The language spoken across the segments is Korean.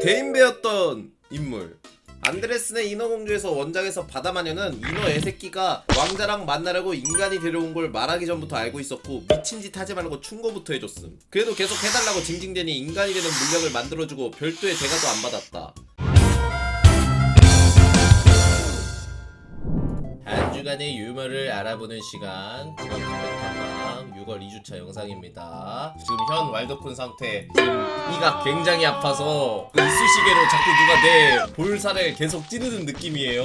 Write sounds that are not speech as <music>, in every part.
대인배였던 인물. 안드레스네 인어공주에서 원작에서 바다마녀는 인어 애새끼가 왕자랑 만나려고 인간이 데려온 걸 말하기 전부터 알고 있었고 미친 짓 하지 말라고 충고부터 해줬음. 그래도 계속 해달라고 징징대니 인간이 되는 물약을 만들어주고 별도의 대가도 안 받았다 한 주간의 유머를 알아보는 시간. 지금 탐방 6월 2주차 영상입니다. 지금 현 왈더쿤 상태. 지금 이가 굉장히 아파서 그 이쑤시개로 자꾸 누가 내 볼살을 계속 찌르는 느낌이에요.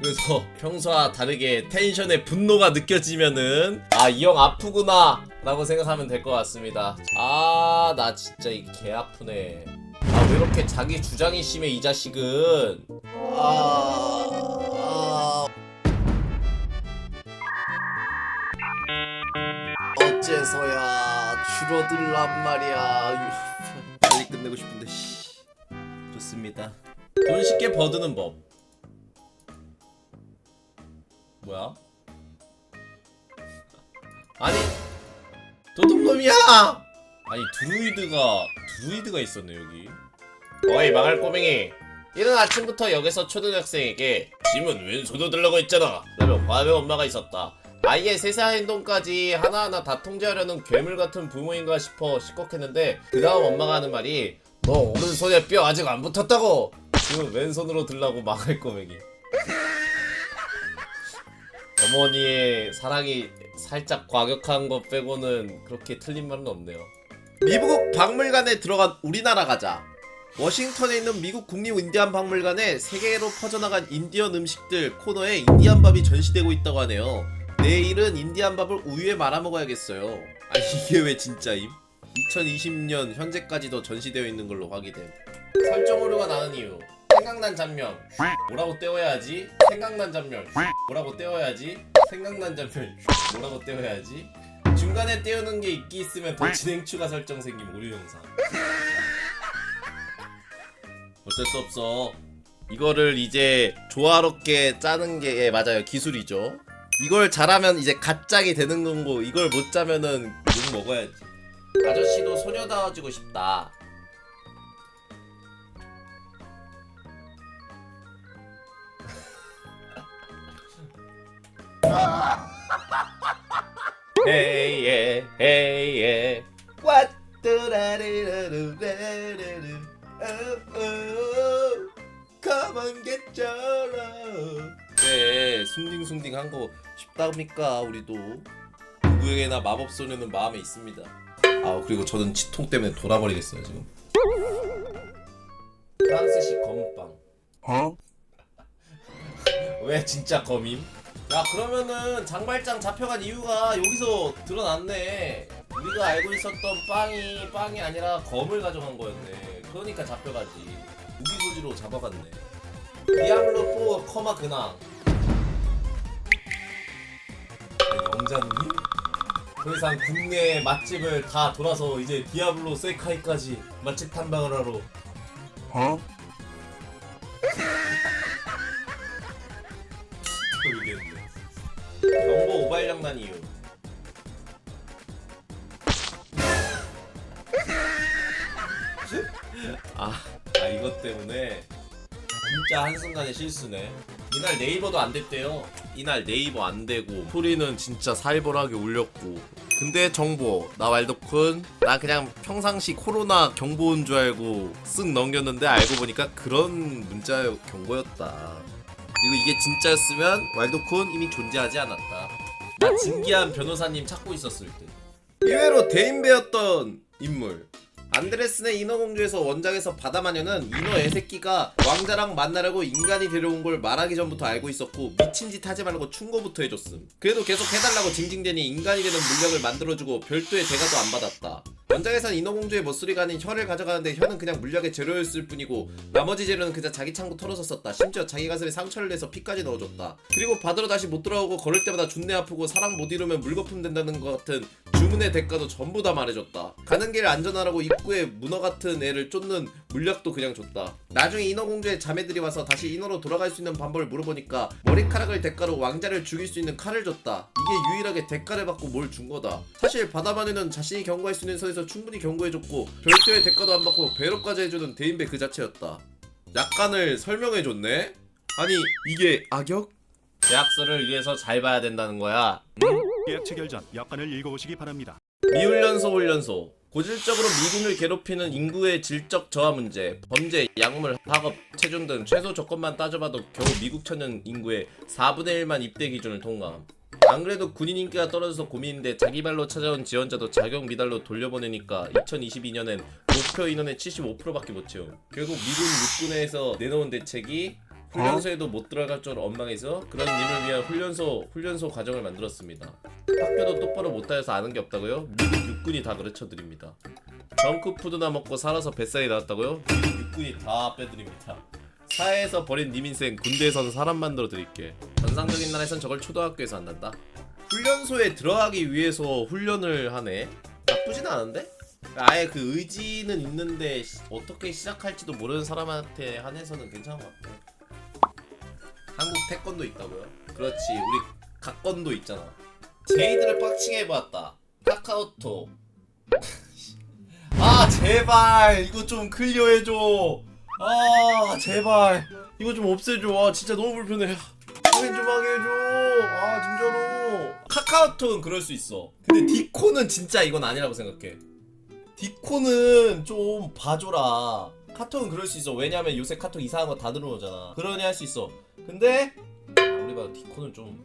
그래서 평소와 다르게 텐션에 분노가 느껴지면은 아 이 형 아프구나 라고 생각하면 될 것 같습니다. 아 나 진짜 이 개 아프네. 아 왜 이렇게 자기 주장이 심해 이 자식은? 아... 아... 어째서야 줄어들란 말이야. 빨리 끝내고 싶은데 씨. 좋습니다. 돈 쉽게 버드는 법. 뭐야? 아니 도둑놈이야! 아니 드루이드가 드루이드가 있었네 여기. 어이 망할 꼬맹이. 이른 아침부터 역에서 초등학생에게 짐은 왼손으로 들라고 했잖아. 라며 과외 엄마가 있었다 아이의 세세한 행동까지 하나하나 다 통제하려는 괴물 같은 부모인가 싶어 시겁했는데 그 다음 엄마가 하는 말이 너 오른손에 뼈 아직 안 붙었다고! 지금 왼손으로 들라고 망할 꼬맹이. 어머니의 사랑이 살짝 과격한 것 빼고는 그렇게 틀린 말은 없네요. 미국 박물관에 들어간 우리나라 가자. 워싱턴에 있는 미국 국립 인디안 박물관에 세계로 퍼져나간 인디언 음식들 코너에 인디안 밥이 전시되고 있다고 하네요. 내일은 인디안 밥을 우유에 말아 먹어야겠어요. 아 이게 왜 진짜임? 2020년 현재까지도 전시되어 있는 걸로 확인됨. 설정 오류가 나는 이유. 생각난 장면. 뭐라고 떼어야지? 생각난 장면. 뭐라고 떼어야지? 생각난 장면. 뭐라고 떼어야지? 중간에 떼우는 게 있기 있으면 더 진행 추가 설정 생김 오류 영상. 어쩔 수 없어. 이거를 이제 조화롭게 짜는 게 예, 맞아요. 기술이죠. 이걸 잘하면 이제 가짝이 되는 거고 이걸 못 짜면은 욕 먹어야지. 아저씨도 소녀다워지고 싶다. 헤이예 헤이예 왓뚜라 숭딩숭딩 한 거 쉽답니까? 우리도. 누구에게나 마법 소녀는 마음에 있습니다. 아 그리고 저는 치통 때문에 돌아버리겠어요 지금. 프랑스식 검빵. 어? <laughs> 왜 진짜 검임? 야 그러면은 장발장 잡혀간 이유가 여기서 드러났네. 우리가 알고 있었던 빵이 빵이 아니라 검을 가져간 거였네. 그러니까 잡혀가지. 무기 소지로 잡아갔네. 디아블로 4 커마 근황 영자님? 더 이상 국내 맛집을 다 돌아서 이제 디아블로 세카이까지 맛집 탐방을 하러 어? 모르겠네. 정보 오발량난 이유. 아, 아 이것 때문에 진짜 한순간의 실수네. 이날 네이버도 안 됐대요. 이날 네이버 안 되고 소리는 진짜 살벌하게 울렸고. 근데 정보 나 왈도쿤 나 그냥 평상시 코로나 경보 온줄 알고 쓱 넘겼는데 알고 보니까 그런 문자 경보였다. 그리고 이게 진짜였으면 왈도콘 이미 존재하지 않았다. 나 진기한 변호사님 찾고 있었을 때. 이외로 대인배였던 인물. 안드레스네 인어공주에서 원작에서 바다마녀는 인어 애새끼가 왕자랑 만나려고 인간이 데려온 걸 말하기 전부터 알고 있었고 미친 짓 하지 말라고 충고부터 해줬음. 그래도 계속 해달라고 징징대니 인간이 되는 물약을 만들어주고 별도의 대가도 안 받았다. 원작에선 인어공주의 아닌 혀를 가져가는데 혀는 그냥 물약의 재료였을 뿐이고 나머지 재료는 그냥 자기 창고 털어서 썼다. 심지어 자기 가슴에 상처를 내서 피까지 넣어줬다. 그리고 바다로 다시 못 돌아오고 걸을 때마다 존내 아프고 사랑 못 이루면 물거품 된다는 것 같은 주문의 대가도 전부 다 말해줬다. 가는 길 안전하라고 입구에 문어 같은 애를 쫓는 물약도 그냥 줬다. 나중에 인어공주의 자매들이 와서 다시 인어로 돌아갈 수 있는 방법을 물어보니까 머리카락을 대가로 왕자를 죽일 수 있는 칼을 줬다. 이게 유일하게 대가를 받고 뭘 준 거다. 사실 바다마녀는 자신이 경고할 수 있는 선에서 충분히 경고해줬고 별도의 대가도 안 받고 배로까지 해주는 대인배 그 자체였다. 약간을 설명해줬네? 아니 이게 악역? 계약서를 위해서 잘 봐야 된다는 거야. 계약 체결 전 약관을 읽어보시기 바랍니다. 미훈련소 훈련소 고질적으로 미군을 괴롭히는 인구의 질적 저하 문제, 범죄, 약물, 학업, 체중 등 최소 조건만 따져봐도 겨우 미국 천년 인구의 4분의 1만 입대 기준을 통과함. 안 그래도 군인 인기가 떨어져서 고민인데 자기 발로 찾아온 지원자도 자격 미달로 돌려보내니까 2022년엔 목표 인원의 75%밖에 못 채움. 결국 미군 육군에서 내놓은 대책이 훈련소에도 못 들어갈 줄 엉망해서 그런 님을 위한 훈련소 훈련소 과정을 만들었습니다. 학교도 똑바로 못 다녀서 아는 게 없다고요? 미국 육군이 다 가르쳐 드립니다. 정크푸드나 먹고 살아서 뱃살이 나왔다고요? 미국 육군이 다 빼드립니다. 사회에서 버린 님 인생 군대에서는 사람 만들어 드릴게. 전상적인 나라에선 저걸 초등학교에서 한단다. 훈련소에 들어가기 위해서 훈련을 하네. 나쁘진 않은데? 아예 그 의지는 있는데 시- 어떻게 시작할지도 모르는 사람한테 한해서는 괜찮은 것 같아. 한국 태권도 있다고요? 그렇지 우리 각권도 있잖아. 제이드를 빡치게 해봤다. 카카오톡. <laughs> 아 제발 이거 좀 클리어 해줘. 아 제발 이거 좀 없애줘. 아 진짜 너무 불편해. 확인 좀 하게 해줘. 아 진짜로. 카카오톡은 그럴 수 있어. 근데 디코는 진짜 이건 아니라고 생각해. 디코는 좀 봐줘라. 카톡은 그럴 수 있어. 왜냐면 요새 카톡 이상한 거 다 들어오잖아. 그러니 할 수 있어. 근데 우리 봐도 디코는 좀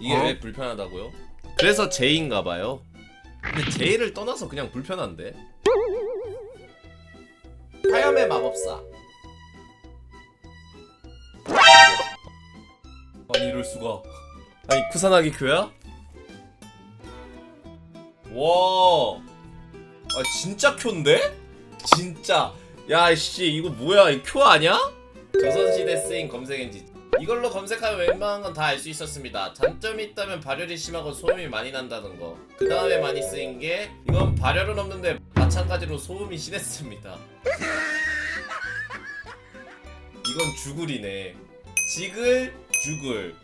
이게 어? 왜 불편하다고요? 그래서 제이인가 봐요. 근데 제이를 떠나서 그냥 불편한데. 화염의 마법사. 아니 이럴 수가. 아니 쿠사나기 교야? 와. 아 진짜 쿄인데? 진짜. 야씨 이거 뭐야? 이쿄 아니야? 조선시대 쓰인 검색 엔진. 이걸로 검색하면 웬만한 건 다 알 수 있었습니다. 단점이 있다면 발열이 심하고 소음이 많이 난다는 거. 그 다음에 많이 쓰인 게 이건 발열은 없는데 마찬가지로 소음이 심했습니다. 이건 주글이네. 지글 주글.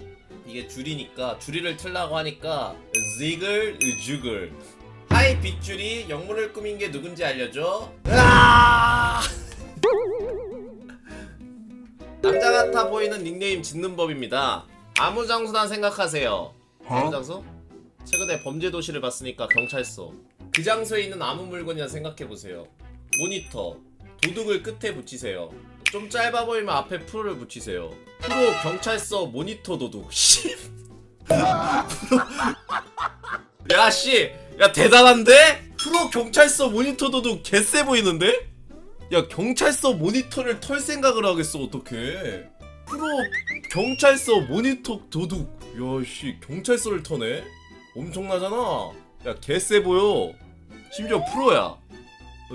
이게 줄이니까 줄이를 틀라고 하니까 지글 주글. 하이 빗줄이 영문을 꾸민 게 누군지 알려줘. 으아! 남자 같아 보이는 닉네임 짓는 법입니다. 아무 장소나 생각하세요. 아무 어? 장소? 최근에 범죄 도시를 봤으니까 경찰서. 그 장소에 있는 아무 물건이나 생각해 보세요. 모니터, 도둑을 끝에 붙이세요. 좀 짧아 보이면 앞에 프로를 붙이세요. 프로 경찰서 모니터 도둑. <laughs> 씨. <laughs> 야 씨, 야 대단한데? 프로 경찰서 모니터 도둑 개쎄 보이는데? 야 경찰서 모니터를 털 생각을 하겠어 어떡해? 프로 경찰서 모니터 도둑. 야씨 경찰서를 터네? 엄청나잖아. 야 개쎄 보여. 심지어 프로야.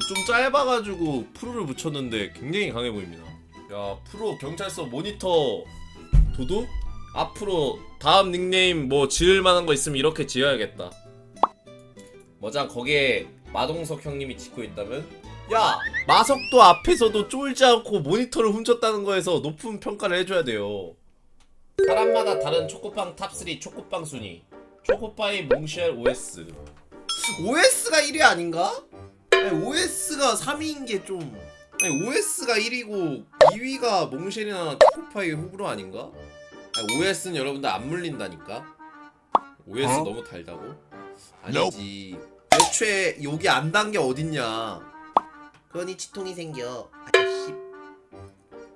좀 짧아가지고 프로를 붙였는데 굉장히 강해 보입니다. 야 프로 경찰서 모니터 도둑? 앞으로 다음 닉네임 뭐 지을 만한 거 있으면 이렇게 지어야겠다 뭐자 거기에 마동석 형님이 짓고 있다면 야 마석도 앞에서도 쫄지 않고 모니터를 훔쳤다는 거에서 높은 평가를 해줘야 돼요 사람마다 다른 초코빵 탑3 초코빵 순위 초코파이 몽쉘 OS OS가 1위 아닌가? 아니, OS가 3위인 게 좀 아니 OS가 1위고 2위가 몽쉘이나 초코파이 호불호 아닌가? 아니, OS는 여러분들 안 물린다니까 OS 어? 너무 달다고? 아니지 애초에 여기 안 단 게 어딨냐 그러니 치통이 생겨 아저씨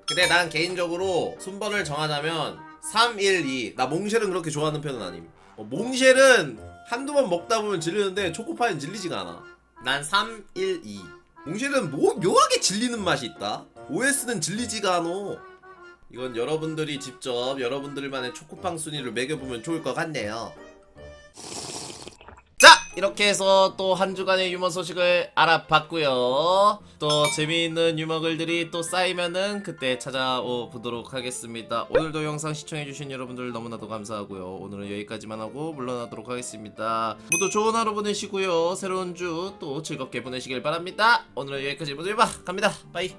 근데 난 개인적으로 순번을 정하자면 3, 1, 2. 나 몽쉘은 그렇게 좋아하는 편은 아님. 어, 몽쉘은 한두 번 먹다 보면 질리는데 초코파이는 질리지가 않아. 난 3, 1, 2. 몽쉘은 뭐 묘하게 질리는 맛이 있다. OS는 질리지가 않어. 이건 여러분들이 직접 여러분들만의 초코빵 순위를 매겨보면 좋을 것 같네요. 자! 이렇게 해서 또 한 주간의 유머 소식을 알아봤고요. 또 재미있는 유머 글들이 또 쌓이면은 그때 찾아오 보도록 하겠습니다. 오늘도 영상 시청해주신 여러분들 너무나도 감사하고요. 오늘은 여기까지만 하고 물러나도록 하겠습니다. 모두 좋은 하루 보내시고요. 새로운 주 또 즐겁게 보내시길 바랍니다. 오늘은 여기까지 모두 봐 갑니다. 바이.